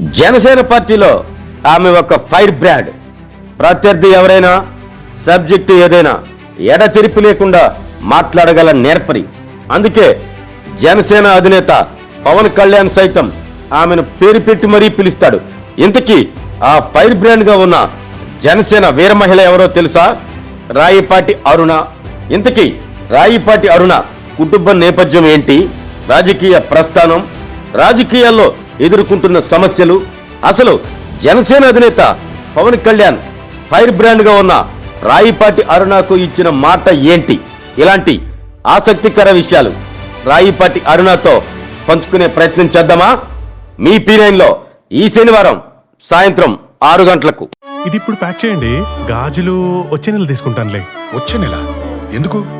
జనసేన పార్టీలో ఆమె ఒక ఫైర్ బ్రాండ్. ప్రత్యర్థి ఎవరైనా సబ్జెక్టు ఏదైనా ఎడతెరిపి లేకుండా మాట్లాడగల నేర్పరి. అందుకే జనసేన అధినేత పవన్ కళ్యాణ్ సైతం ఆమెను పేరు పెట్టి మరీ పిలుస్తాడు. ఇంతకీ ఆ ఫైర్ బ్రాండ్గా ఉన్న జనసేన వీర మహిళ ఎవరో తెలుసా? రాయిపాటి అరుణ. ఇంతకీ రాయిపాటి అరుణ కుటుంబ నేపథ్యం ఏంటి? రాజకీయ ప్రస్థానం? రాజకీయాల్లో ఎదుర్కొంటున్న సమస్యలు. అసలు జనసేన అధినేత పవన్ కళ్యాణ్ ఫైర్ బ్రాండ్గా ఉన్న రాయిపాటి అరుణకు ఇచ్చిన మాట ఏంటి? ఇలాంటి ఆసక్తికర విషయాలు రాయిపాటి అరుణతో పంచుకునే ప్రయత్నం చేద్దామా? మీ పీ లో ఈ శనివారం సాయంత్రం ఆరు గంటలకు. ఇది ఇప్పుడు ప్యాక్ చేయండి. గాజులు వచ్చే నెల తీసుకుంటానులే. వచ్చే నెల? ఎందుకు?